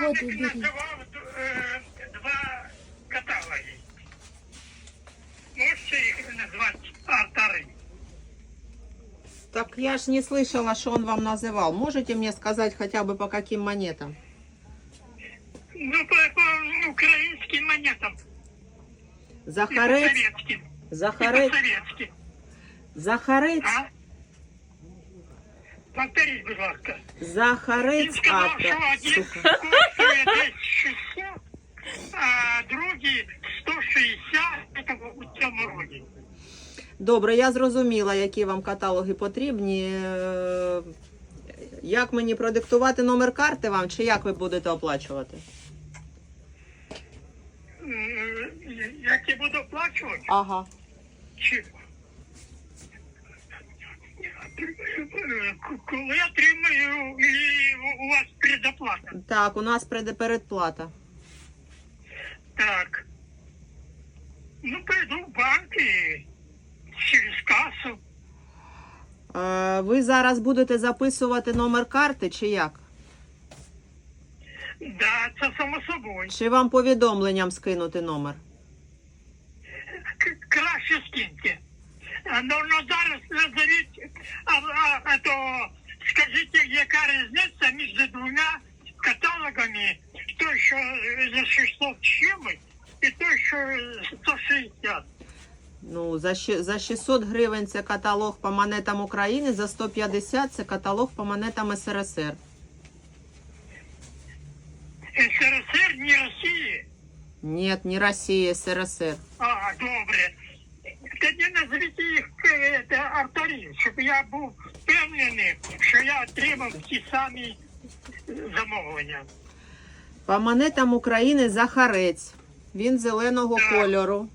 Воду Мамик беріть. називав е, два каталоги. Можете їх назвати автори? Так я ж не слышала, что он вам называл. Можете мне сказать хотя бы по каким монетам? Ну, по, по українським монетам. І по Захарець, советським. І по Захарець, советським. Захарець, А? Повторіть, будь ласка. Захарець сказав, що один коштує десь 600, а другий 160 це у цьому роді. Добре, я зрозуміла, які вам каталоги потрібні. Е, Як мені продиктувати номер карти вам, чи як ви будете оплачувати? М, Як я буду оплачувати? Ага. Чи... Коли отримаю і у вас предоплата. Так, у нас передплата. Так. Ну, пойду в банк і через касу. Е, Ви зараз будете записувати номер карти, чи як? Да, це само собою. Чи вам повідомленням скинути номер? К- Краще скиньте. Ну, ну зараз назовіть, а, а, а то скажіть, яка різниця між двома каталогами, той, що е, за 600 чимось, і той, що е, 160. Ну, за, за 600 гривень це каталог по монетам України, за 150 це каталог по монетам СРСР. СРСР, не Росії. Ні, не Росія, СРСР. А, добре. Е, те, авторів, щоб я був впевнений, що я отримав ті самі е, замовлення. По монетам України Захарець. Він зеленого Так. кольору.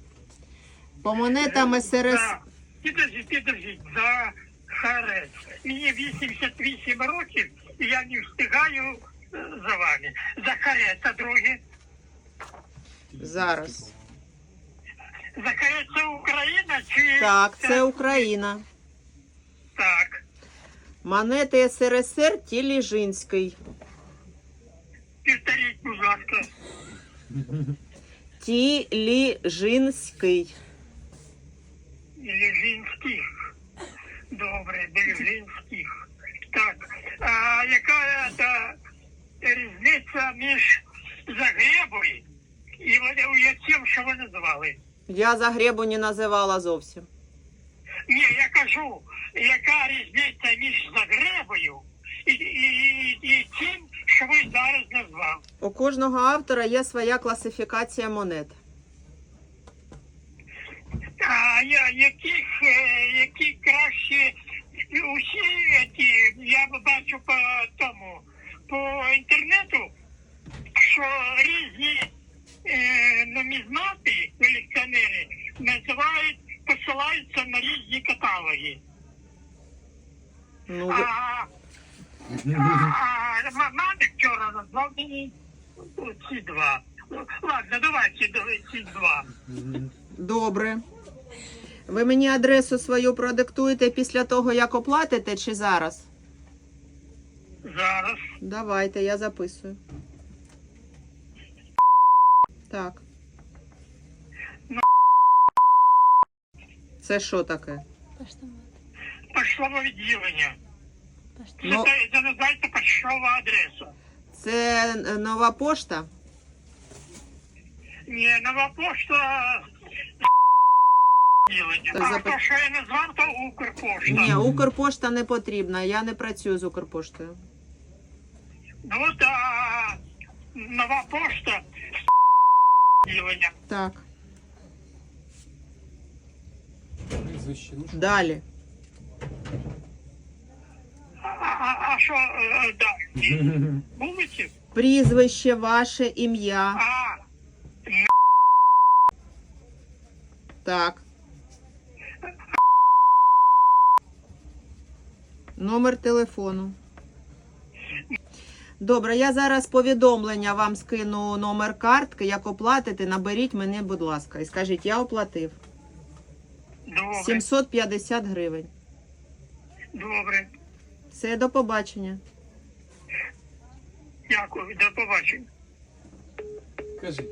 По монетам СРС. За- Підождіть, підождіть, за харець. Мені 88 років, і я не встигаю е, за вами. За харець, а друге. Зараз. За це Україна чи... Так, це Україна. Так. Монети СРСР Тіліжинський. Повторіть, будь ласка. Тіліжинський. Лежинських. Добре, Лежинських. Так. А яка та різниця між Загребою і тим, що ви назвали? Я Загребу не називала зовсім. Ні, я кажу, яка різниця між Загребою і, і, і, і тим, що ви зараз назвав? У кожного автора є своя класифікація монет. А я, яких, е, які краще усі ті, я бачу по тому, по інтернету, що різні е, нумізмати, називають, посилаються на різні каталоги. Ну, А, а, а м- вчора назвав мені ці два. Ладно, давайте ці два. добре. Ви мені адресу свою продиктуєте після того, як оплатите, чи зараз? Зараз. Давайте, я записую. Так. Це що таке? Поштомат. Пошлове відділення. Ну. Це, називається поштову адресу. Це е, нова пошта? Ні, нова пошта відділення. Так, А запит- то, що я назвав, то Укрпошта. Ні, Укрпошта не потрібна. Я не працюю з Укрпоштою. Ну от а, нова пошта відділення. Так. Прізвище, ну що? Далі. А, а, а що е, далі? Вулиці? Прізвище, ваше ім'я. А, Так. Номер телефону. Добре, я зараз повідомлення вам скину номер картки. Як оплатите, наберіть мене, будь ласка, і скажіть, я оплатив добре, 750 гривень. добре. Все, до побачення. Дякую, до побачення. Кажи.